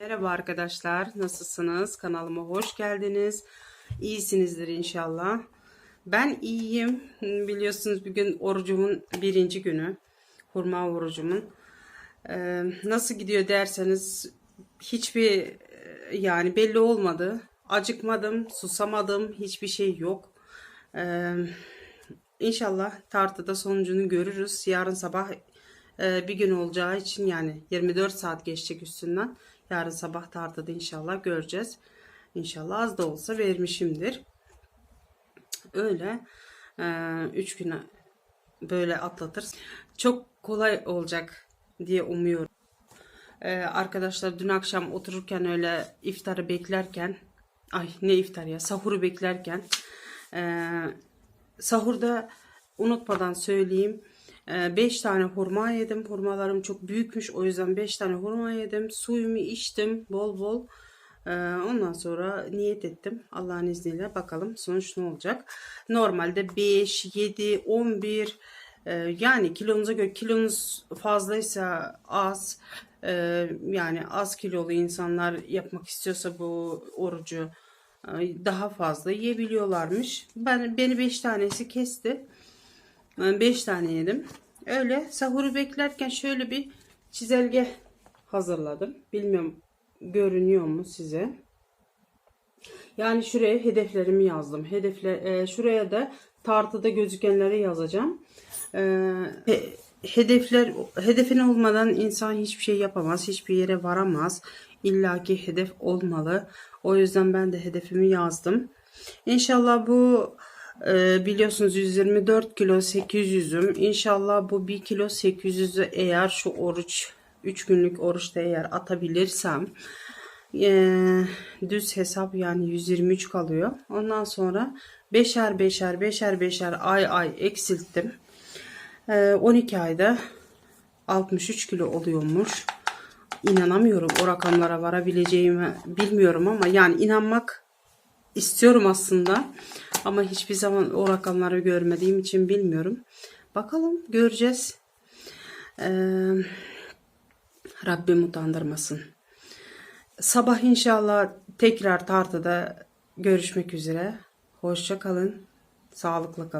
Merhaba arkadaşlar, nasılsınız? Kanalıma hoş geldiniz. İyisinizdir inşallah. Ben iyiyim. Biliyorsunuz bugün orucumun birinci günü. Hurma orucumun. Ee, nasıl gidiyor derseniz hiçbir e, yani belli olmadı. Acıkmadım, susamadım, hiçbir şey yok. Ee, İnşallah tartıda sonucunu görürüz. Yarın sabah e, bir gün olacağı için yani 24 saat geçecek üstünden. Yarın sabah tartıda inşallah göreceğiz. İnşallah az da olsa vermişimdir. Öyle 3 güne böyle atlatırız. Çok kolay olacak diye umuyorum. Ee, arkadaşlar dün akşam otururken öyle iftarı beklerken ay ne iftar ya sahuru beklerken e, sahurda unutmadan söyleyeyim 5 tane hurma yedim. Hurmalarım çok büyükmüş. O yüzden 5 tane hurma yedim. Suyumu içtim bol bol. Ee, Ondan sonra niyet ettim. Allah'ın izniyle bakalım sonuç ne olacak. Normalde 5, 7, 11 e, yani kilonuza göre kilonuz fazlaysa az e, yani az kilolu insanlar yapmak istiyorsa bu orucu e, daha fazla yiyebiliyorlarmış. Ben beni 5 tanesi kesti. 5 tane yedim. Öyle sahuru beklerken şöyle bir çizelge hazırladım. Bilmiyorum görünüyor mu size? Yani şuraya hedeflerimi yazdım. Hedefle e, şuraya da tartıda gözükenleri yazacağım. E, he- hedefler hedefin olmadan insan hiçbir şey yapamaz, hiçbir yere varamaz. İlla ki hedef olmalı. O yüzden ben de hedefimi yazdım. İnşallah bu e, biliyorsunuz 124 kilo 800'üm. İnşallah bu 1 kilo 800'ü eğer şu oruç 3 günlük oruçta eğer atabilirsem e, düz hesap yani 123 kalıyor. Ondan sonra beşer beşer beşer beşer ay ay eksilttim. E, 12 ayda 63 kilo oluyormuş. İnanamıyorum o rakamlara varabileceğimi bilmiyorum ama yani inanmak istiyorum aslında. Ama hiçbir zaman o rakamları görmediğim için bilmiyorum. Bakalım göreceğiz. Ee, Rabbim utandırmasın. Sabah inşallah tekrar tartıda görüşmek üzere. Hoşça kalın. Sağlıkla kalın.